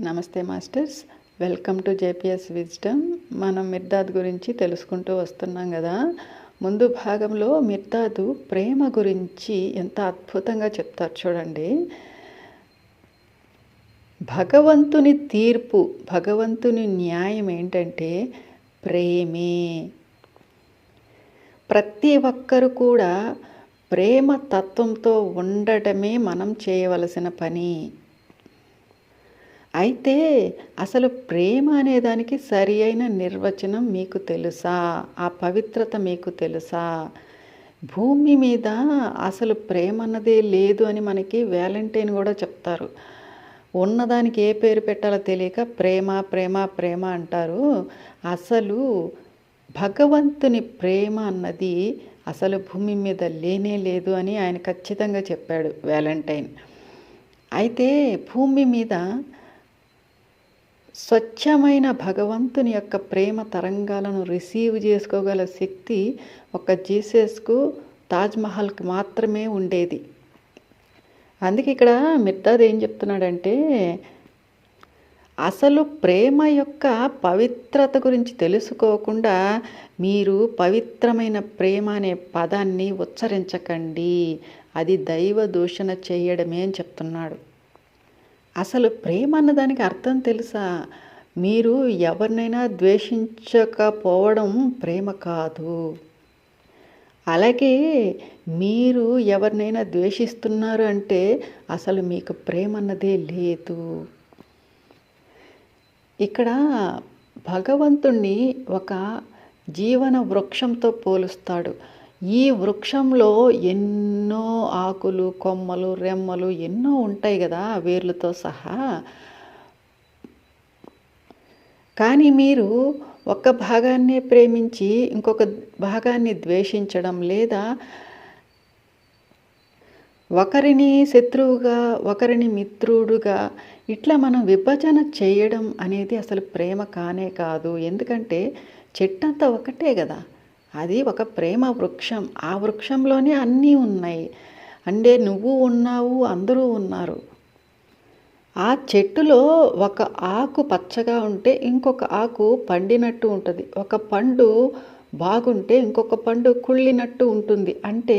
నమస్తే masters. Welcome to JPS wisdom. మనం Mirdad గురించి తెలుసుకుంటూ వస్తున్నాం కదా. ముందు భాగంలో మిర్దాదు ప్రేమ గురించి ఎంత అద్భుతంగా చెప్తారు చూడండి. భగవంతుని తీర్పు భగవంతుని న్యాయం ఏంటంటే ప్రేమే. ప్రతి ఒక్కరు కూడా ప్రేమ తత్వంతో ఉండటమే మనం చేయవలసిన పని. అయితే అసలు ప్రేమ అనే దానికి సరి అయిన నిర్వచనం మీకు తెలుసా? ఆ పవిత్రత మీకు తెలుసా? భూమి మీద అసలు ప్రేమ అన్నదే లేదు అని మనకి వ్యాలంటైన్ కూడా చెప్తారు. ఉన్నదానికి ఏ పేరు పెట్టాలో తెలియక ప్రేమ ప్రేమ ప్రేమ అంటారు. అసలు భగవంతుని ప్రేమ అన్నది అసలు భూమి మీద లేనే లేదు అని ఆయన ఖచ్చితంగా చెప్పాడు వ్యాలంటైన్. అయితే భూమి మీద స్వచ్ఛమైన భగవంతుని యొక్క ప్రేమ తరంగాలను రిసీవ్ చేసుకోగల శక్తి ఒక జీసస్కు తాజ్మహల్కి మాత్రమే ఉండేది. అందుకే ఇక్కడ మిర్దాద్ ఏం చెప్తున్నాడంటే అసలు ప్రేమ యొక్క పవిత్రత గురించి తెలుసుకోకుండా మీరు పవిత్రమైన ప్రేమ అనే పదాన్ని ఉచ్చరించకండి అది దైవ దూషణ చేయడమే అని చెప్తున్నాడు. అసలు ప్రేమ అన్నదానికి అర్థం తెలుసా? మీరు ఎవరినైనా ద్వేషించకపోవడం ప్రేమ కాదు. అలాగే మీరు ఎవరినైనా ద్వేషిస్తున్నారు అంటే అసలు మీకు ప్రేమ అన్నదే లేదు. ఇక్కడ భగవంతుణ్ణి ఒక జీవన వృక్షంతో పోలుస్తాడు. ఈ వృక్షంలో ఎన్నో ఆకులు కొమ్మలు రెమ్మలు ఎన్నో ఉంటాయి కదా వేర్లతో సహా. కానీ మీరు ఒక భాగాన్నే ప్రేమించి ఇంకొక భాగాన్ని ద్వేషించడం లేదా ఒకరిని శత్రువుగా ఒకరిని మిత్రుడుగా ఇట్లా మనం విభజన చేయడం అనేది అసలు ప్రేమ కానే కాదు. ఎందుకంటే చెట్టంతా ఒకటే కదా. అది ఒక ప్రేమ వృక్షం. ఆ వృక్షంలోనే అన్నీ ఉన్నాయి. అంటే నువ్వు ఉన్నావు అందరూ ఉన్నారు. ఆ చెట్టులో ఒక ఆకు పచ్చగా ఉంటే ఇంకొక ఆకు పండినట్టు ఉంటుంది. ఒక పండు బాగుంటే ఇంకొక పండు కుళ్ళినట్టు ఉంటుంది. అంటే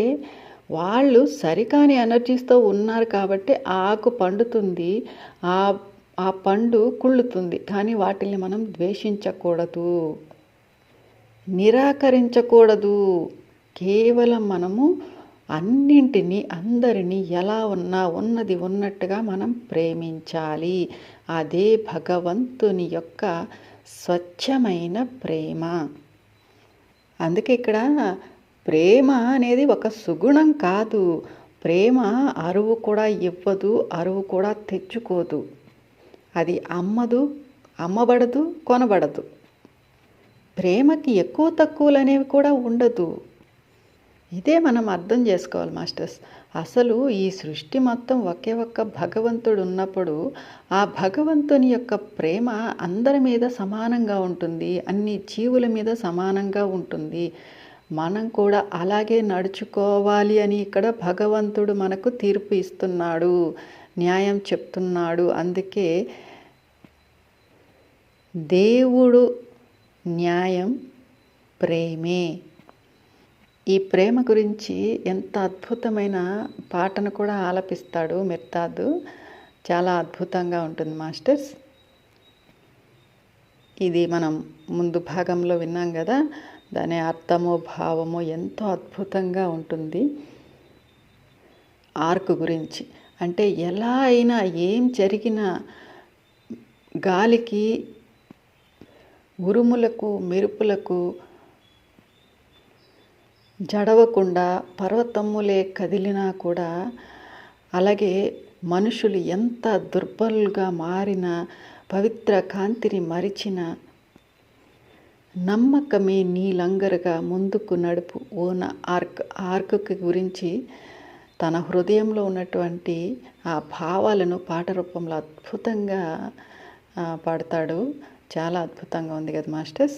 వాళ్ళు సరికాని ఎనర్జీస్తో ఉన్నారు కాబట్టి ఆ ఆకు పండుతుంది ఆ ఆ పండు కుళ్ళుతుంది. కానీ వాటిని మనం ద్వేషించకూడదు. నిరాకరించకూడదు. కేవలం మనము అన్నింటినీ అందరినీ ఎలా ఉన్నా ఉన్నది ఉన్నట్టుగా మనం ప్రేమించాలి. అదే భగవంతుని యొక్క స్వచ్ఛమైన ప్రేమ. అందుకే ఇక్కడ ప్రేమ అనేది ఒక సుగుణం కాదు. ప్రేమ అరువు కూడా ఇవ్వదు అరువు కూడా తెచ్చుకోదు. అది అమ్మదు అమ్మబడదు కొనబడదు. ప్రేమకి ఎక్కువ తక్కువలు అనేవి కూడా ఉండదు. ఇదే మనం అర్థం చేసుకోవాలి మాస్టర్స్. అసలు ఈ సృష్టి మొత్తం ఒకే ఒక్క భగవంతుడు ఉన్నప్పుడు ఆ భగవంతుని యొక్క ప్రేమ అందరి మీద సమానంగా ఉంటుంది అన్ని జీవుల మీద సమానంగా ఉంటుంది. మనం కూడా అలాగే నడుచుకోవాలి అని ఇక్కడ భగవంతుడు మనకు తీర్పు ఇస్తున్నాడు న్యాయం చెప్తున్నాడు. అందుకే దేవుడు న్యాయం ప్రేమే. ఈ ప్రేమ గురించి ఎంత అద్భుతమైన పాటను కూడా ఆలపిస్తాడు మిర్తాదు. చాలా అద్భుతంగా ఉంటుంది మాస్టర్స్. ఇది మనం ముందు భాగంలో విన్నాం కదా దాని అర్థము భావము ఎంతో అద్భుతంగా ఉంటుంది. ఆర్క్ గురించి. అంటే ఎలా అయినా ఏం జరిగినా గాలికి ఉరుములకు మెరుపులకు జడవకుండా పర్వతమ్ములే కదిలినా కూడా అలాగే మనుషులు ఎంత దుర్బలుగా మారిన పవిత్ర కాంతిని మరిచిన నమ్మకమే నీ లంగరగా ముందుకు నడుపు ఓన ఆర్క్ ఆర్క్ గురించి తన హృదయంలో ఉన్నటువంటి ఆ భావాలను పాట రూపంలో అద్భుతంగా పాడతాడు. చాలా అద్భుతంగా ఉంది కదా మాస్టర్స్?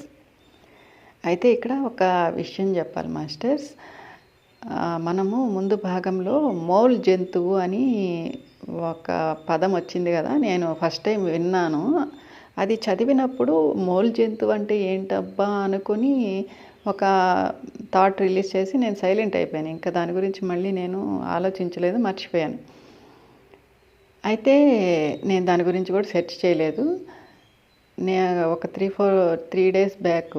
అయితే ఇక్కడ ఒక విషయం చెప్పాలి మాస్టర్స్. మనము ముందు భాగంలో మౌల్ జంతువు అని ఒక పదం వచ్చింది కదా నేను ఫస్ట్ టైం విన్నాను. అది చదివినప్పుడు మౌల్ జంతువు అంటే ఏంటబ్బా అనుకుని ఒక థాట్ రిలీజ్ చేసి నేను సైలెంట్ అయిపోయాను. ఇంకా దాని గురించి మళ్ళీ నేను ఆలోచించలేదు మర్చిపోయాను. అయితే నేను దాని గురించి కూడా సెర్చ్ చేయలేదు. నే ఒక three four three days back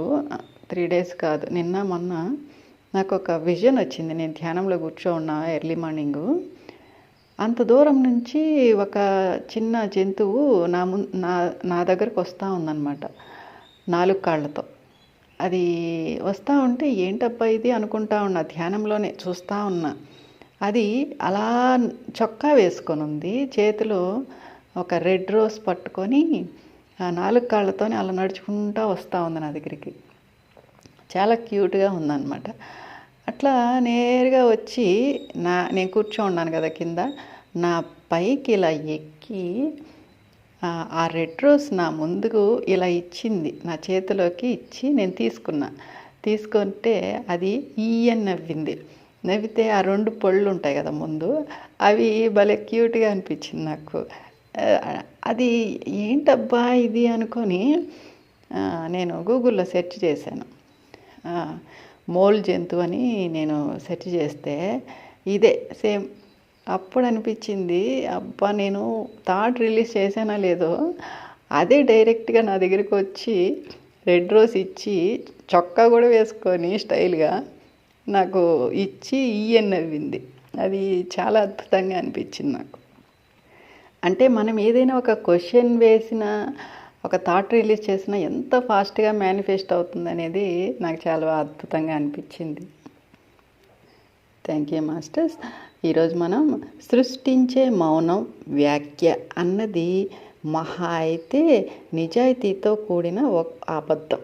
three days కాదు నిన్న మొన్న నాకు ఒక విజన్ వచ్చింది. నేను ధ్యానంలో కూర్చో ఉన్నా ఎర్లీ మార్నింగు. అంత దూరం నుంచి ఒక చిన్న జంతువు నా ము నా నా దగ్గరకు వస్తూ ఉందన్నమాట నాలుగు కాళ్ళతో. అది వస్తూ ఉంటే ఏంటబ్బా ఇది అనుకుంటా ఉన్నా ధ్యానంలోనే చూస్తూ ఉన్నా. అది అలా చొక్కా వేసుకొని ఉంది చేతిలో ఒక రెడ్ రోజ్ పట్టుకొని ఆ నాలుగు కాళ్ళతోనే అలా నడుచుకుంటూ వస్తూ ఉంది నా దగ్గరికి. చాలా క్యూట్గా ఉందన్నమాట. అట్లా నేరుగా వచ్చి నా నేను కూర్చో ఉన్నాను కదా కింద నా పైకి ఇలా ఎక్కి ఆ, రెడ్ రోజ్ నా ముందుకు ఇలా ఇచ్చింది. నా చేతిలోకి ఇచ్చి నేను తీసుకున్నా. తీసుకుంటే అది ఈయన్ నవ్వింది. నవ్వితే ఆ రెండు పళ్ళు ఉంటాయి కదా ముందు అవి భలే క్యూట్గా అనిపించింది నాకు. అది ఏంటబ్బా ఇది అనుకొని నేను గూగుల్లో సెర్చ్ చేశాను. మోల్ జంతువు అని నేను సెర్చ్ చేస్తే ఇదే సేమ్. అప్పుడు అనిపించింది అబ్బా నేను థాట్ రిలీజ్ చేశానా లేదో అదే డైరెక్ట్గా నా దగ్గరికి వచ్చి రెడ్ రోజ్ ఇచ్చి చొక్కా కూడా వేసుకొని స్టైల్గా నాకు ఇచ్చి ఈయన్ నవ్వింది. అది చాలా అద్భుతంగా అనిపించింది నాకు. అంటే మనం ఏదైనా ఒక క్వశ్చన్ వేసిన ఒక థాట్ రిలీజ్ చేసిన ఎంత ఫాస్ట్గా మేనిఫెస్ట్ అవుతుంది అనేది నాకు చాలా అద్భుతంగా అనిపించింది. Thank you masters. ఈరోజు మనం సృష్టించే మౌనం వ్యాఖ్య అన్నది మహా అయితే నిజాయితీతో కూడిన ఒక అబద్ధం.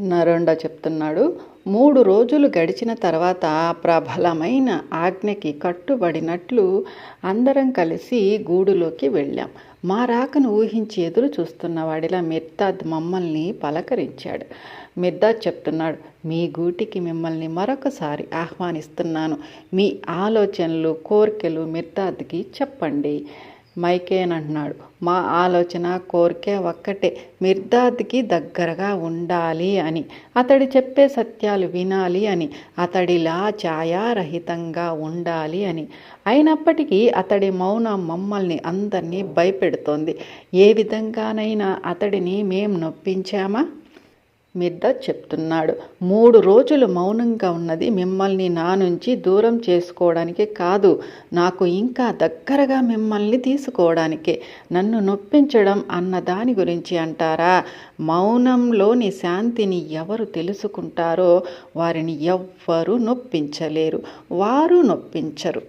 నరుండ చెప్తున్నాడు మూడు రోజులు గడిచిన తర్వాత ప్రబలమైన ఆజ్ఞకి కట్టుబడినట్లు అందరం కలిసి గూడులోకి వెళ్ళాం. మా రాకను ఊహించి ఎదురు చూస్తున్న వాడిలా మిర్తాద్ మమ్మల్ని పలకరించాడు. మిర్దాద్ చెప్తున్నాడు మీ గూటికి మిమ్మల్ని మరొకసారి ఆహ్వానిస్తున్నాను. మీ ఆలోచనలు కోరికలు మిర్దాద్కి చెప్పండి. మైకేన్ అంటున్నాడు. మా ఆలోచన కోరికే ఒక్కటే మిర్దాద్కి దగ్గరగా ఉండాలి అని. అతడి చెప్పే సత్యాలు వినాలి అని అతడిలా ఛాయారహితంగా ఉండాలి అని. అయినప్పటికీ అతడి మౌనం మమ్మల్ని అందరినీ భయపెడుతోంది. ఏ విధంగానైనా అతడిని మేం నొప్పించామా? మిద్ద చెప్తున్నాడు. మూడు రోజులు మౌనంగా ఉన్నది మిమ్మల్ని నా నుంచి దూరం చేసుకోవడానికే కాదు నాకు ఇంకా దగ్గరగా మిమ్మల్ని తీసుకోవడానికే. నన్ను నొప్పించడం అన్న దాని గురించి అంటారా? మౌనంలోని శాంతిని ఎవరు తెలుసుకుంటారో వారిని ఎవ్వరూ నొప్పించలేరు. వారు నొప్పించరు.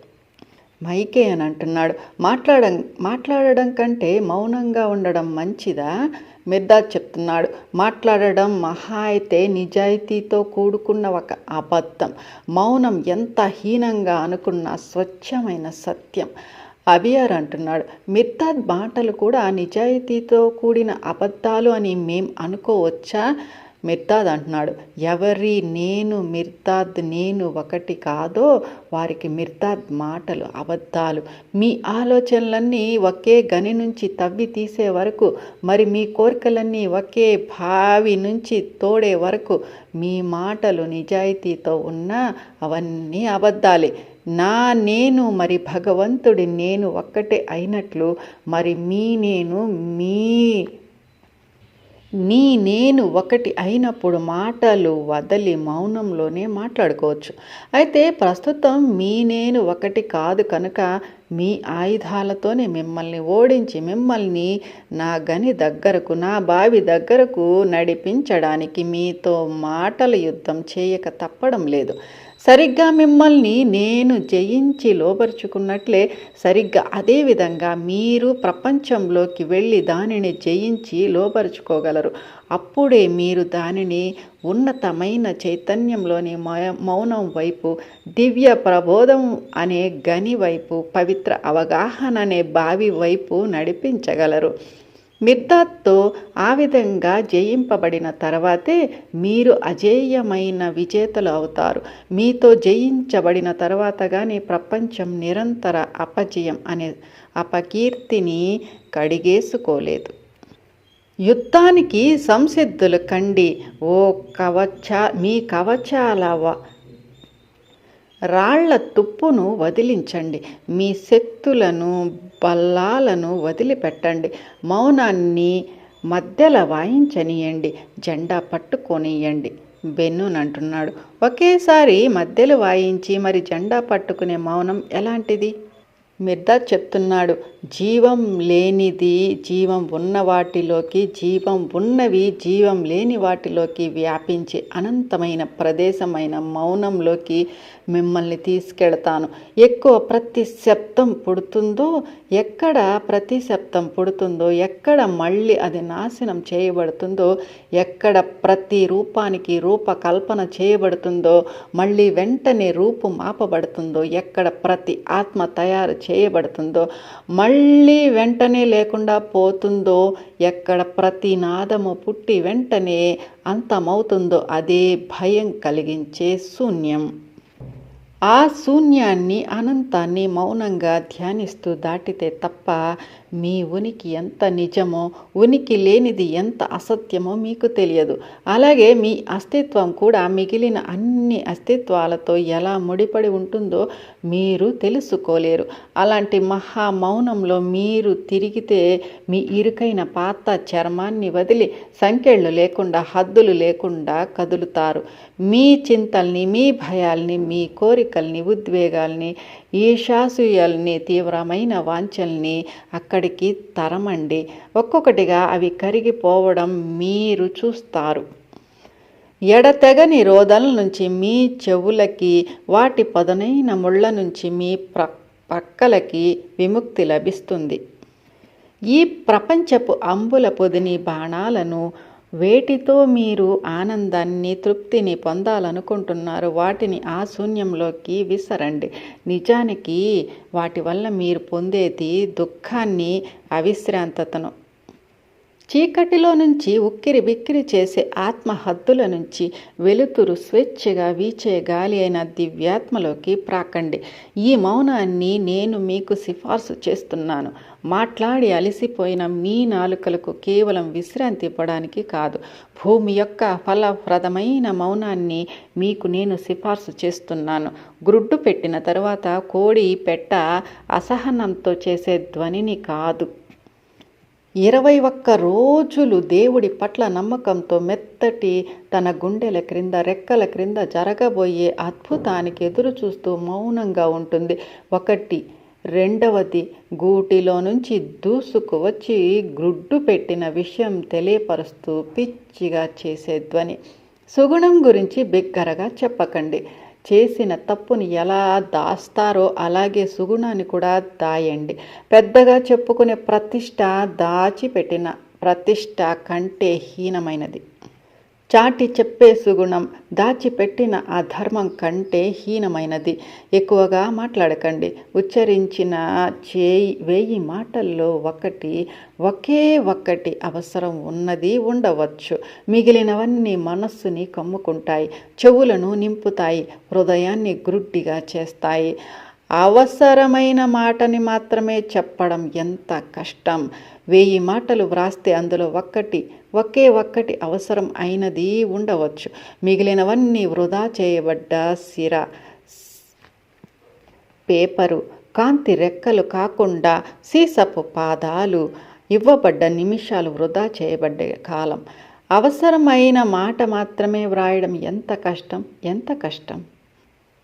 మైకే అని అంటున్నాడు. మాట్లాడడం మాట్లాడడం కంటే మౌనంగా ఉండడం మంచిదా? మిర్దాద్ చెప్తున్నాడు. మాట్లాడడం మహా అయితే నిజాయితీతో కూడుకున్న ఒక అబద్ధం. మౌనం ఎంత హీనంగా అనుకున్న స్వచ్ఛమైన సత్యం. అబియర్ అంటున్నాడు. మిర్దాద్ మాటలు కూడా నిజాయితీతో కూడిన అబద్ధాలు అని మేం అనుకోవచ్చా? మిర్తాద్ అంటున్నాడు. ఎవరి నేను మిర్తాద్ నేను ఒకటి కాదో వారికి మిర్తాద్ మాటలు అబద్ధాలు. మీ ఆలోచనలన్నీ ఒకే గని నుంచి తవ్వి తీసే వరకు మరి మీ కోరికలన్నీ ఒకే బావి నుంచి తోడే వరకు మీ మాటలు నిజాయితీతో ఉన్నా అవన్నీ అబద్ధాలే. నా నేను మరి భగవంతుడి నేను ఒక్కటే అయినట్లు మరి మీ నేను మీ నీ నేను ఒకటి అయినప్పుడు మాటలు వదలి మౌనంలోనే మాట్లాడుకోవచ్చు. అయితే ప్రస్తుతం మీ నేను ఒకటి కాదు కనుక మీ ఆయుధాలతోనే మిమ్మల్ని ఓడించి మిమ్మల్ని నా గని దగ్గరకు నా బావి దగ్గరకు నడిపించడానికి మీతో మాటల యుద్ధం చేయక తప్పడం లేదు. సరిగ్గా మిమ్మల్ని నేను జయించి లోపరుచుకున్నట్లే సరిగ్గా అదే విధంగా మీరు ప్రపంచంలోకి వెళ్ళి దానిని జయించి లోపరుచుకోగలరు అప్పుడే మీరు దానిని ఉన్నతమైన చైతన్యంలోని మౌనం వైపు దివ్య ప్రబోధం అనే గని వైపు పవిత్ర అవగాహన అనే బావి వైపు నడిపించగలరు. మిర్దాత్తో ఆ విధంగా జయింపబడిన తర్వాతే మీరు అజేయమైన విజేతలు అవుతారు. మీతో జయించబడిన తర్వాత కానీ ప్రపంచం నిరంతర అపజయం అనే అపకీర్తిని కడిగేసుకోలేదు. యుద్ధానికి సంసిద్ధులు కండి. ఓ కవచ మీ కవచాల రాళ్ళ తుప్పును వదిలించండి. మీ శక్తులను బల్లాలను వదిలిపెట్టండి. మౌనాన్ని మధ్యల వాయించనీయండి. జెండా పట్టుకొనియండి. బెన్నున్ అంటున్నాడు. ఒకేసారి మధ్యలో వాయించి మరి జెండా పట్టుకునే మౌనం ఎలాంటిది? మిర్దా చెప్తున్నాడు. జీవం లేనిది జీవం ఉన్న వాటిలోకి జీవం ఉన్నవి జీవం లేని వాటిలోకి వ్యాపించి అనంతమైన ప్రదేశమైన మౌనంలోకి మిమ్మల్ని తీసుకెళ్తాను. ఎక్కువ ప్రతి శబ్దం పుడుతుందో ఎక్కడ ప్రతి శబ్దం పుడుతుందో ఎక్కడ మళ్ళీ అది నాశనం చేయబడుతుందో ఎక్కడ ప్రతి రూపానికి రూపకల్పన చేయబడుతుందో మళ్ళీ వెంటనే రూపు మాపబడుతుందో ఎక్కడ ప్రతి ఆత్మ తయారు చేయబడుతుందో మళ్ళీ వెంటనే లేకుండా పోతుందో ఎక్కడ ప్రతి నాదము పుట్టి వెంటనే అంతమవుతుందో అదే భయం కలిగించే శూన్యం. ఆ శూన్యాన్ని అనంతాన్ని మౌనంగా ధ్యానిస్తూ దాటితే తప్ప మీ ఉనికి ఎంత నిజమో ఉనికి లేనిది ఎంత అసత్యమో మీకు తెలియదు. అలాగే మీ అస్తిత్వం కూడా మిగిలిన అన్ని అస్తిత్వాలతో ఎలా ముడిపడి ఉంటుందో మీరు తెలుసుకోలేరు. అలాంటి మహా మౌనంలో మీరు తిరిగితే మీ ఇరుకైన పాత చర్మాన్ని వదిలి సంకెళ్ళు లేకుండా హద్దులు లేకుండా కదులుతారు. మీ చింతల్ని మీ భయాల్ని మీ కోరికల్ని ఉద్వేగాల్ని ఈశాసూయాల్ని తీవ్రమైన వాంఛల్ని అక్కడికి తరమండి. ఒక్కొక్కటిగా అవి కరిగిపోవడం మీరు చూస్తారు. ఎడతెగని రోదల నుంచి మీ చెవులకి వాటి పదునైన ముళ్ళ నుంచి మీ ప్ర పక్కలకి విముక్తి లభిస్తుంది. ఈ ప్రపంచపు అంబుల పొదిని బాణాలను వేటితో మీరు ఆనందాన్ని తృప్తిని పొందాలనుకుంటున్నారు వాటిని ఆ శూన్యంలోకి విసరండి. నిజానికి వాటి వల్ల మీరు పొందేది దుఃఖాన్ని అవిశ్రాంతతను. చీకటిలో నుంచి ఉక్కిరి బిక్కిరి చేసే ఆత్మ హద్దుల నుంచి వెలుతురు స్వేచ్ఛగా వీచే గాలి అయిన దివ్యాత్మలోకి ప్రాకండి. ఈ మౌనాన్ని నేను మీకు సిఫార్సు చేస్తున్నాను. మాట్లాడి అలసిపోయిన మీ నాలుకలకు కేవలం విశ్రాంతి ఇవ్వడానికి కాదు భూమి యొక్క ఫలప్రదమైన మౌనాన్ని మీకు నేను సిఫార్సు చేస్తున్నాను. గ్రుడ్డు పెట్టిన తర్వాత కోడి పెట్ట అసహనంతో చేసే ధ్వనిని కాదు. ఇరవై ఒక్క రోజులు దేవుడి పట్ల నమ్మకంతో మెత్తటి తన గుండెల క్రింద రెక్కల క్రింద జరగబోయే అద్భుతానికి ఎదురు చూస్తూ మౌనంగా ఉంటుంది. ఒకటి రెండవది గూటిలో నుంచి దూసుకువచ్చి గ్రుడ్డు పెట్టిన విషయం తెలియపరుస్తూ పిచ్చిగా చేసే ధ్వని. సుగుణం గురించి బిగ్గరగా చెప్పకండి. చేసిన తప్పుని ఎలా దాస్తారో అలాగే సుగుణాన్ని కూడా దాయండి. పెద్దగా చెప్పుకునే ప్రతిష్ట దాచిపెట్టిన ప్రతిష్ట కంటే హీనమైనది. చాటి చెప్పే సుగుణం దాచిపెట్టిన ఆ ధర్మం కంటే హీనమైనది. ఎక్కువగా మాట్లాడకండి. ఉచ్చరించిన చేయి వెయ్యి మాటల్లో ఒకటి ఒకే ఒక్కటి అవసరం ఉన్నది ఉండవచ్చు. మిగిలినవన్నీ మనస్సుని కమ్ముకుంటాయి చెవులను నింపుతాయి హృదయాన్ని గ్రుడ్డిగా చేస్తాయి. అవసరమైన మాటని మాత్రమే చెప్పడం ఎంత కష్టం. వెయ్యి మాటలు వ్రాస్తే అందులో ఒక్కటి ఒకే ఒక్కటి అవసరం అయినది ఉండవచ్చు. మిగిలినవన్నీ వృధా చేయబడ్డ సిర పేపరు కాంతి రెక్కలు కాకుండా సీసపు పాదాలు ఇవ్వబడ్డ నిమిషాలు వృధా చేయబడ్డ కాలం. అవసరమైన మాట మాత్రమే వ్రాయడం ఎంత కష్టం? ఎంత కష్టం?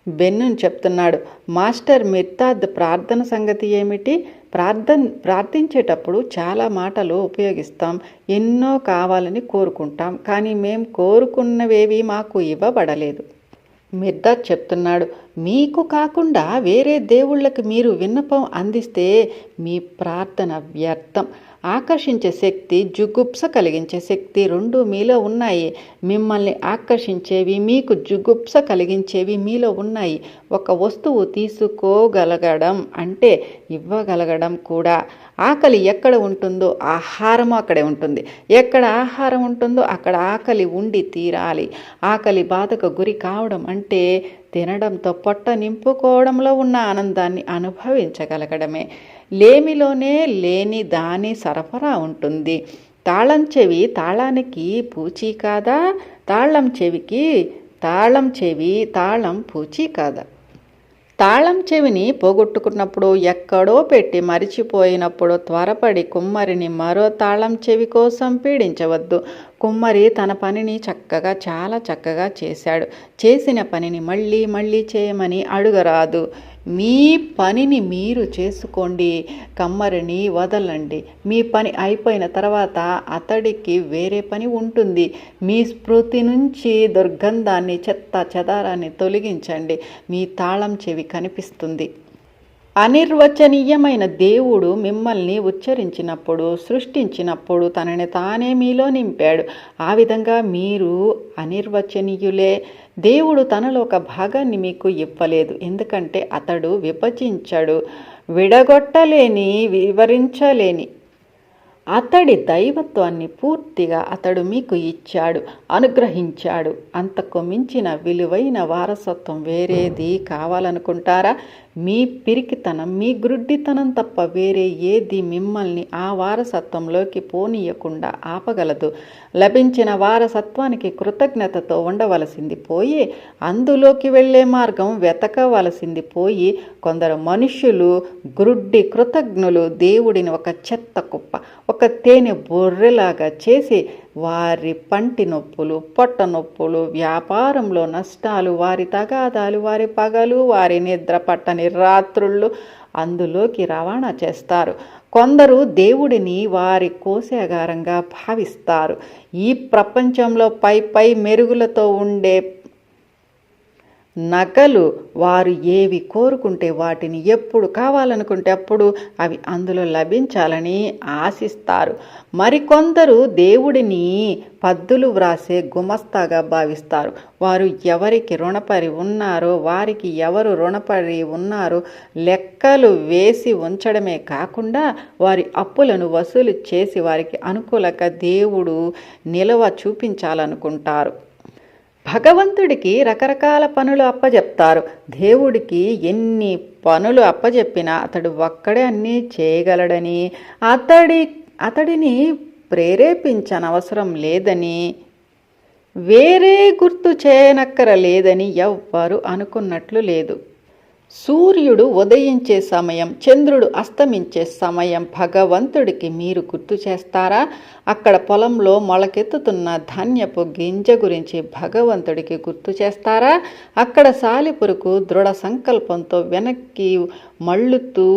బెన్నున్ చెప్తున్నాడు. మాస్టర్ మిర్తాద్ ప్రార్థన సంగతి ఏమిటి? ప్రార్థన ప్రార్థించేటప్పుడు చాలా మాటలు ఉపయోగిస్తాం. ఎన్నో కావాలని కోరుకుంటాం. కానీ మేం కోరుకున్నవేవి మాకు ఇవ్వబడలేదు. మిర్దాద్ చెప్తున్నాడు. మీకు కాకుండా వేరే దేవుళ్ళకి మీరు విన్నపం అందిస్తే మీ ప్రార్థన వ్యర్థం. ఆకర్షించే శక్తి జుగుప్స కలిగించే శక్తి రెండు మీలో ఉన్నాయి. మిమ్మల్ని ఆకర్షించేవి మీకు జుగుప్స కలిగించేవి మీలో ఉన్నాయి. ఒక వస్తువు తీసుకోగలగడం అంటే ఇవ్వగలగడం కూడా. ఆకలి ఎక్కడ ఉంటుందో ఆహారం అక్కడే ఉంటుంది. ఎక్కడ ఆహారం ఉంటుందో అక్కడ ఆకలి ఉండి తీరాలి. ఆకలి బాధకు గురి కావడం అంటే తినడంతో పొట్ట నింపుకోవడంలో ఉన్న ఆనందాన్ని అనుభవించగలగడమే. లేమిలోనే లేని దాని సరఫరా ఉంటుంది. తాళం చెవి తాళానికి పూచి కాదా? తాళం చెవికి తాళం చెవి తాళం పూచి కాదా? తాళం చెవిని పోగొట్టుకున్నప్పుడు ఎక్కడో పెట్టి మరిచిపోయినప్పుడు త్వరపడి కుమ్మరిని మరో తాళం చెవి కోసం పీడించవద్దు. కుమ్మరి తన పనిని చక్కగా చాలా చక్కగా చేశాడు. చేసిన పనిని మళ్ళీ మళ్ళీ చేయమని అడుగరాదు. మీ పనిని మీరు చేసుకోండి కమ్మరిని వదలండి. మీ పని అయిపోయిన తర్వాత అతడికి వేరే పని ఉంటుంది. మీ స్మృతి నుంచి దుర్గంధాన్ని చెత్త చెదారాన్ని తొలగించండి. మీ తాళం చెవి కనిపిస్తుంది. అనిర్వచనీయమైన దేవుడు మిమ్మల్ని ఉచ్చరించినప్పుడు సృష్టించినప్పుడు తనని తానే మీలో నింపాడు. ఆ విధంగా మీరు అనిర్వచనీయులే. దేవుడు తనలో ఒక భాగాన్ని మీకు ఇవ్వలేదు. ఎందుకంటే అతడు విభజించడు విడగొట్టలేని వివరించలేని. అతడి దైవత్వాన్ని పూర్తిగా అతడు మీకు ఇచ్చాడు అనుగ్రహించాడు. అంతకు మించిన విలువైన వారసత్వం వేరేది కావాలనుకుంటారా? మీ పిరికితనం మీ గ్రుడ్డితనం తప్ప వేరే ఏది మిమ్మల్ని ఆ వారసత్వంలోకి పోనీయకుండా ఆపగలదు. లభించిన వారసత్వానికి కృతజ్ఞతతో ఉండవలసింది పోయి అందులోకి వెళ్ళే మార్గం వెతకవలసింది పోయి కొందరు మనుష్యులు గ్రుడ్డి కృతజ్ఞులు దేవుడిని ఒక చెత్త కుప్ప ఒక తేనె బొర్రెలాగా చేసి వారి పంటి నొప్పులు పొట్ట నొప్పులు వ్యాపారంలో నష్టాలు వారి తగాదాలు వారి పగలు వారి నిద్ర పట్టని రాత్రుళ్ళు అందులోకి రవాణా చేస్తారు. కొందరు దేవుడిని వారి కోశాగారంగా భావిస్తారు. ఈ ప్రపంచంలో పై పై మెరుగులతో ఉండే నగలు వారు ఏవి కోరుకుంటే వాటిని ఎప్పుడు కావాలనుకుంటే అప్పుడు అవి అందులో లభించాలని ఆశిస్తారు. మరికొందరు దేవుడిని పద్దులు వ్రాసే గుమస్తాగా భావిస్తారు. వారు ఎవరికి రుణపడి ఉన్నారో వారికి ఎవరు రుణపడి ఉన్నారో లెక్కలు వేసి ఉంచడమే కాకుండా వారి అప్పులను వసూలు చేసి వారికి అనుకూలక దేవుడు నిలవ చూపించాలనుకుంటారు. భగవంతుడికి రకరకాల పనులు అప్పజెప్తారు. దేవుడికి ఎన్ని పనులు అప్పజెప్పినా అతడు ఒక్కడే అన్నీ చేయగలడని అతడి అతడిని ప్రేరేపించనవసరం లేదని వేరే గుర్తు చేయనక్కర లేదని ఎవ్వరు అనుకున్నట్లు లేదు. సూర్యుడు ఉదయించే సమయం చంద్రుడు అస్తమించే సమయం భగవంతుడికి మీరు గుర్తు చేస్తారా? అక్కడ పొలంలో మొలకెత్తుతున్న ధాన్యపు గింజ గురించి భగవంతుడికి గుర్తు చేస్తారా? అక్కడ సాలిపురుకు దృఢ సంకల్పంతో వెనక్కి మళ్ళుతూ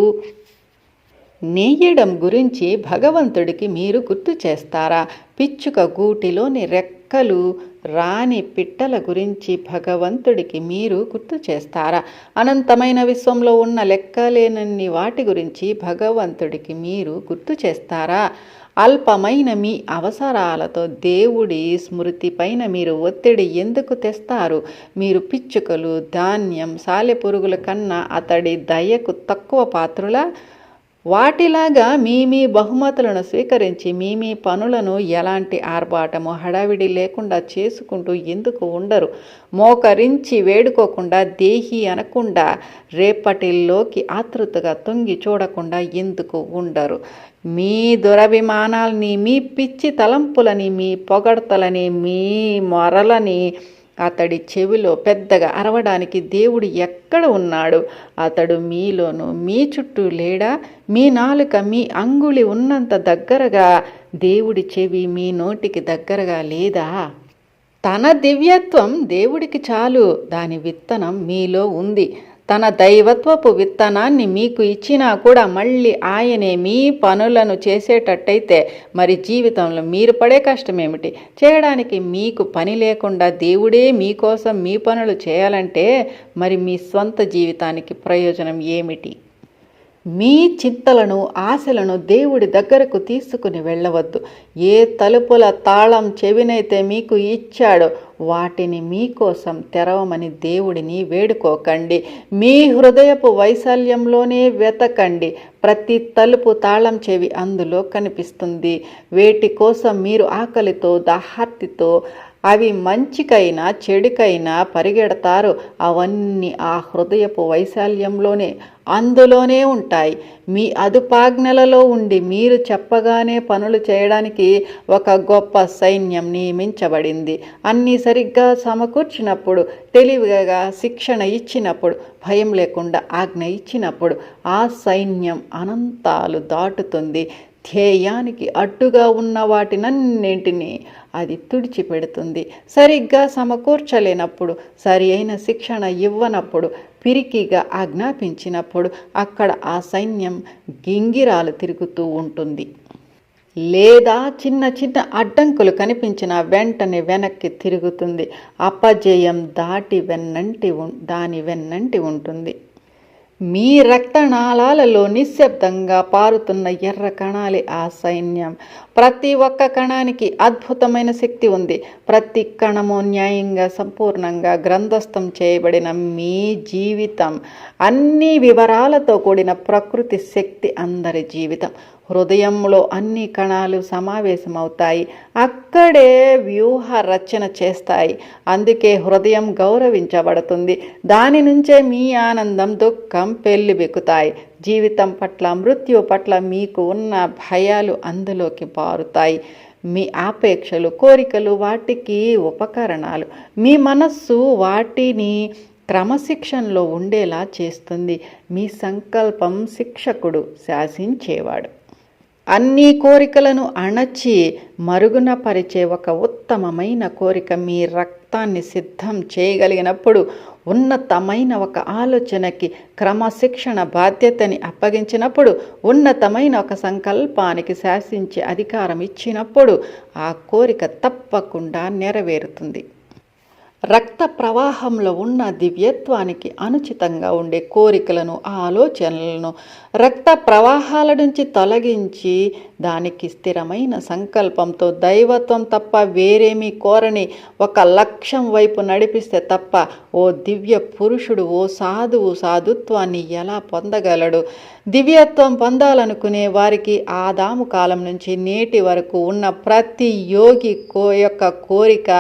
నేయడం గురించి భగవంతుడికి మీరు గుర్తు చేస్తారా? పిచ్చుక గూటిలోని రెక్కలు రాని పిట్టల గురించి భగవంతుడికి మీరు గుర్తు చేస్తారా? అనంతమైన విశ్వంలో ఉన్న లెక్కలేనన్ని వాటి గురించి భగవంతుడికి మీరు గుర్తు చేస్తారా? అల్పమైన మీ అవసరాలతో దేవుడి స్మృతి పైన మీరు ఒత్తిడి ఎందుకు తెస్తారు? మీరు పిచ్చుకలు ధాన్యం సాలెపురుగుల కన్నా అతడి దయకు తక్కువ పాత్రుల? వాటిలాగా మీ మీ బహుమతులను స్వీకరించి మీ మీ పనులను ఎలాంటి ఆర్భాటము హడావిడి లేకుండా చేసుకుంటూ ఎందుకు ఉండరు? మోకరించి వేడుకోకుండా దేహి అనకుండా రేపటిలోకి ఆతృతగా తొంగి చూడకుండా ఎందుకు ఉండరు? మీ దురభిమానాల్ని మీ పిచ్చి తలంపులని మీ పొగడతలని మీ మొరలని అతడి చెవిలో పెద్దగా అరవడానికి దేవుడు ఎక్కడ ఉన్నాడు? అతడు మీలోను మీ చుట్టూ లేడా? మీ నాలుక మీ అంగుళి ఉన్నంత దగ్గరగా? దేవుడి చెవి మీ నోటికి దగ్గరగా లేదా? తన దివ్యత్వం దేవుడికి చాలు. దాని విత్తనం మీలో ఉంది. తన దైవత్వపు విత్తనాన్ని మీకు ఇచ్చినా కూడా మళ్ళీ ఆయనే మీ పనులను చేసేటట్టయితే మరి జీవితంలో మీరు పడే కష్టం ఏమిటి చేయడానికి మీకు పని లేకుండా దేవుడే మీకోసం మీ పనులు చేయాలంటే మరి మీ స్వంత జీవితానికి ప్రయోజనం ఏమిటి? మీ చింతలను ఆశలను దేవుడి దగ్గరకు తీసుకుని వెళ్ళవద్దు. ఏ తలుపుల తాళం చెవినైతే మీకు ఇచ్చాడో వాటిని మీకోసం తెరవమని దేవుడిని వేడుకోకండి. మీ హృదయపు వైశాల్యంలోనే వెతకండి. ప్రతి తలుపు తాళం చెవి అందులో కనిపిస్తుంది. వేటి కోసం మీరు ఆకలితో దాహార్తితో అవి మంచికైనా చెడుకైనా పరిగెడతారు. అవన్నీ ఆ హృదయపు వైశాల్యంలోనే అందులోనే ఉంటాయి. మీ అదుపాజ్ఞలలో ఉండి మీరు చెప్పగానే పనులు చేయడానికి ఒక గొప్ప సైన్యం నియమించబడింది. అన్నీ సరిగ్గా సమకూర్చినప్పుడు తెలివిగా శిక్షణ ఇచ్చినప్పుడు భయం లేకుండా ఆజ్ఞ ఇచ్చినప్పుడు ఆ సైన్యం అనంతాలు దాటుతుంది. ధ్యేయానికి అడ్డుగా ఉన్న వాటినన్నింటినీ అది తుడిచిపెడుతుంది. సరిగ్గా సమకూర్చలేనప్పుడు సరి అయిన శిక్షణ ఇవ్వనప్పుడు పిరికిగా ఆజ్ఞాపించినప్పుడు అక్కడ ఆ సైన్యం గింగిరాలు తిరుగుతూ ఉంటుంది. లేదా చిన్న చిన్న అడ్డంకులు కనిపించిన వెంటనే వెనక్కి తిరుగుతుంది. అపజయం దాటి వెన్నంటి ఉం- దాని వెన్నంటి ఉంటుంది. మీ రక్తనాళాలలో నిశ్శబ్దంగా పారుతున్న ఎర్ర కణాలే ఆ సైన్యం. ప్రతి ఒక్క కణానికి అద్భుతమైన శక్తి ఉంది. ప్రతి కణము న్యాయంగా సంపూర్ణంగా గ్రంథస్థం చేయబడిన మీ జీవితం. అన్ని వివరాలతో కూడిన ప్రకృతి శక్తి అందరి జీవితం. హృదయంలో అన్ని కణాలు సమావేశమవుతాయి. అక్కడే వ్యూహ రచన చేస్తాయి. అందుకే హృదయం గౌరవించబడుతుంది. దాని నుంచే మీ ఆనందం దుఃఖం పెళ్ళిబెక్కుతాయి జీవితం పట్ల మృత్యు పట్ల మీకు ఉన్న భయాలు అందులోకి పారుతాయి. మీ ఆపేక్షలు కోరికలు వాటికి ఉపకరణాలు. మీ మనస్సు వాటిని క్రమశిక్షణలో ఉండేలా చేస్తుంది. మీ సంకల్పం శిక్షకుడు శాసించేవాడు. అన్ని కోరికలను అణచి మరుగునపరిచే ఒక ఉత్తమమైన కోరిక మీ రక్తాన్ని సిద్ధం చేయగలిగినప్పుడు ఉన్నతమైన ఒక ఆలోచనకి క్రమశిక్షణ బాధ్యతని అప్పగించినప్పుడు ఉన్నతమైన ఒక సంకల్పానికి శాసించే అధికారం ఇచ్చినప్పుడు ఆ కోరిక తప్పకుండా నెరవేరుతుంది. రక్త ప్రవాహంలో ఉన్న దివ్యత్వానికి అనుచితంగా ఉండే కోరికలను ఆలోచనలను రక్త ప్రవాహాల నుంచి తొలగించి దానికి స్థిరమైన సంకల్పంతో దైవత్వం తప్ప వేరేమీ కోరని ఒక లక్ష్యం వైపు నడిపిస్తే తప్ప ఓ దివ్య పురుషుడు ఓ సాధువు సాధుత్వాన్ని ఎలా పొందగలడు? దివ్యత్వం పొందాలనుకునే వారికి ఆదాము కాలం నుంచి నేటి వరకు ఉన్న ప్రతి యోగి కో యొక్క కోరిక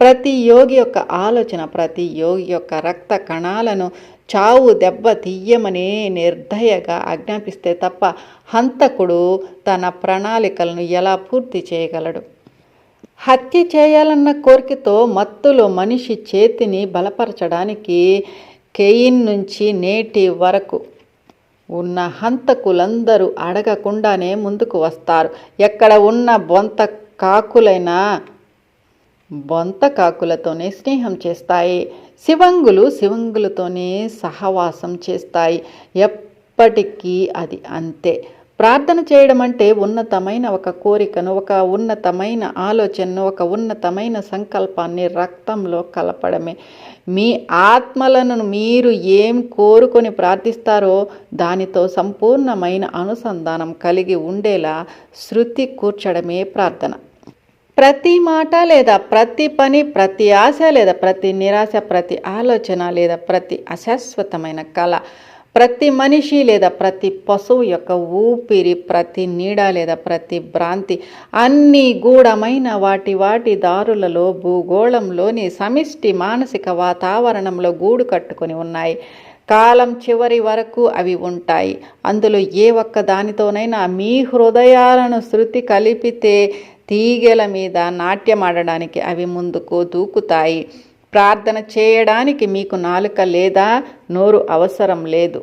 ప్రతి యోగి యొక్క ఆలోచన ప్రతి యోగి యొక్క రక్త కణాలను చావు దెబ్బ తీయమని నిర్దయగా ఆజ్ఞాపిస్తే తప్ప హంతకుడు తన ప్రణాళికలను ఎలా పూర్తి చేయగలడు? హత్య చేయాలన్న కోరికతో మత్తులో మనిషి చేతిని బలపరచడానికి కెయిన్ నుంచి నేటి వరకు ఉన్న హంతకులందరూ అడగకుండానే ముందుకు వస్తారు. ఎక్కడ ఉన్న బొంత కాకులైనా బొంత కాకులతోనే స్నేహం చేస్తాయి. శివంగులు శివంగులతోనే సహవాసం చేస్తాయి. ఎప్పటికీ అది అంతే. ప్రార్థన చేయడం అంటే ఉన్నతమైన ఒక కోరికను ఒక ఉన్నతమైన ఆలోచనను ఒక ఉన్నతమైన సంకల్పాన్ని రక్తంలో కలపడమే. మీ ఆత్మలను మీరు ఏం కోరుకొని ప్రార్థిస్తారో దానితో సంపూర్ణమైన అనుసంధానం కలిగి ఉండేలా శృతి కూర్చడమే ప్రార్థన. ప్రతి మాట లేదా ప్రతి పని ప్రతి ఆశ లేదా ప్రతి నిరాశ ప్రతి ఆలోచన లేదా ప్రతి అశాశ్వతమైన కళ ప్రతి మనిషి లేదా ప్రతి పశువు యొక్క ఊపిరి ప్రతి నీడ లేదా ప్రతి భ్రాంతి అన్ని గూఢమైన వాటి వాటి దారులలో భూగోళంలోని సమిష్టి మానసిక వాతావరణంలో గూడు కట్టుకొని ఉన్నాయి. కాలం చివరి వరకు అవి ఉంటాయి. అందులో ఏ ఒక్క దానితోనైనా మీ హృదయాలను శృతి కలిపితే తీగెల మీద నాట్యమాడడానికి అవి ముందుకు దూకుతాయి. ప్రార్థన చేయడానికి మీకు నాలుక లేదా నోరు అవసరం లేదు.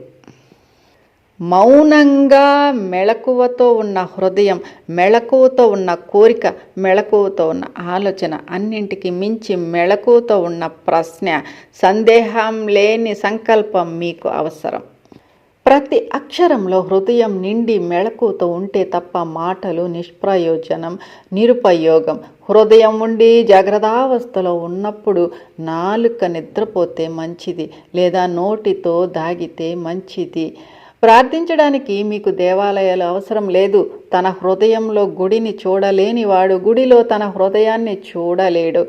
మౌనంగా మెళకువతో ఉన్న హృదయం మెళకువతో ఉన్న కోరిక మెళకువతో ఉన్న ఆలోచన అన్నింటికి మించి మెళకువతో ఉన్న ప్రశ్న సందేహం లేని సంకల్పం మీకు అవసరం. ప్రతి అక్షరంలో హృదయం నిండి మెళకువతో ఉంటే తప్ప మాటలు నిష్ప్రయోజనం నిరుపయోగం. హృదయం ఉండి జాగ్రత్తావస్థలో ఉన్నప్పుడు నాలుక నిద్రపోతే మంచిది లేదా నోటితో దాగితే మంచిది. ప్రార్థించడానికి మీకు దేవాలయాలు అవసరం లేదు. తన హృదయంలో గుడిని చూడలేని వాడు గుడిలో తన హృదయాన్ని చూడలేడు.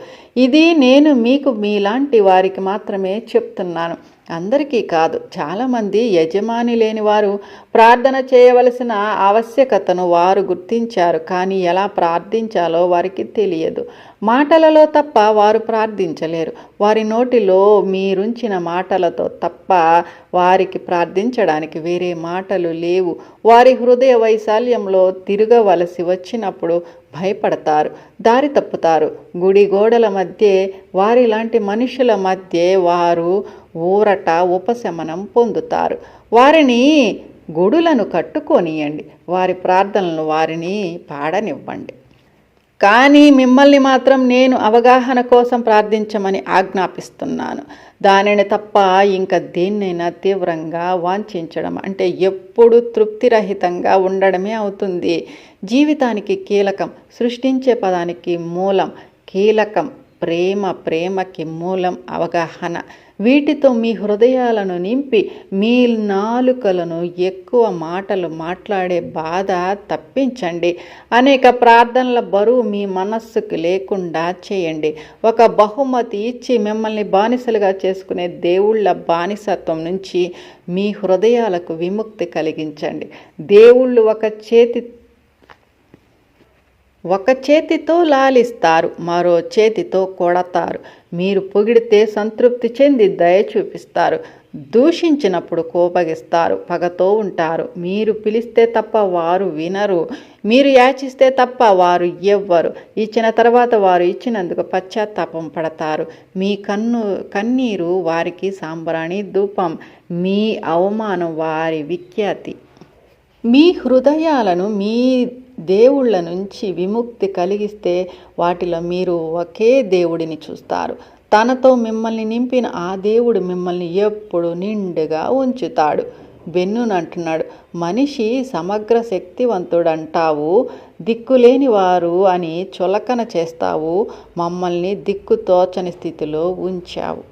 ఇది నేను మీకు మీలాంటి వారికి మాత్రమే చెప్తున్నాను. అందరికీ కాదు. చాలామంది యజమాని లేని వారు ప్రార్థన చేయవలసిన ఆవశ్యకతను వారు గుర్తించారు. కానీ ఎలా ప్రార్థించాలో వారికి తెలియదు. మాటలలో తప్ప వారు ప్రార్థించలేరు. వారి నోటిలో మీరుంచిన మాటలతో తప్ప వారికి ప్రార్థించడానికి వేరే మాటలు లేవు. వారి హృదయ వైశాల్యంలో తిరగవలసి వచ్చినప్పుడు భయపడతారు దారి తప్పుతారు. గుడి గోడల మధ్య వారి లాంటి మనుషుల మధ్య వారు ఊరట ఉపశమనం పొందుతారు. వారిని గుడులను కట్టుకొనియండి. వారి ప్రార్థనలను వారిని పాడనివ్వండి. కానీ మిమ్మల్ని మాత్రం నేను అవగాహన కోసం ప్రార్థించమని ఆజ్ఞాపిస్తున్నాను. దానిని తప్ప ఇంకా దేన్నైనా తీవ్రంగా వాంఛించడం అంటే ఎప్పుడు తృప్తిరహితంగా ఉండడమే అవుతుంది. జీవితానికి కీలకం సృష్టించే పదానికి మూలం కీలకం ప్రేమ ప్రేమకి మూలం అవగాహన. వీటితో మీ హృదయాలను నింపి మీ నాలుకలను ఎక్కువ మాటలు మాట్లాడే బాధ తప్పించండి. అనేక ప్రార్థనల బరువు మీ మనస్సుకు లేకుండా చేయండి. ఒక బహుమతి ఇచ్చి మిమ్మల్ని బానిసలుగా చేసుకునే దేవుళ్ళ బానిసత్వం నుంచి మీ హృదయాలకు విముక్తి కలిగించండి. దేవుళ్ళు ఒక చేతి ఒక చేతితో లాలిస్తారు మరో చేతితో కొడతారు. మీరు పొగిడితే సంతృప్తి చెంది దయ చూపిస్తారు. దూషించినప్పుడు కోపగిస్తారు పగతో ఉంటారు. మీరు పిలిస్తే తప్ప వారు వినరు. మీరు యాచిస్తే తప్ప వారు ఎవ్వరు. ఇచ్చిన తర్వాత వారు ఇచ్చినందుకు పశ్చాత్తాపం పడతారు. మీ కన్ను కన్నీరు వారికి సాంబ్రాణి ధూపం. మీ అవమానం వారి విఖ్యాతి. మీ హృదయాలను మీ దేవుళ్ళ నుంచి విముక్తి కలిగిస్తే వాటిలో మీరు ఒకే దేవుడిని చూస్తారు. తనతో మిమ్మల్ని నింపిన ఆ దేవుడు మిమ్మల్ని ఎప్పుడు నిండుగా ఉంచుతాడు. బెన్నునంటున్నాడు మనిషి సమగ్ర శక్తివంతుడంటావు దిక్కులేని వారు అని చులకన చేస్తావు. మమ్మల్ని దిక్కు తోచని స్థితిలో ఉంచావు.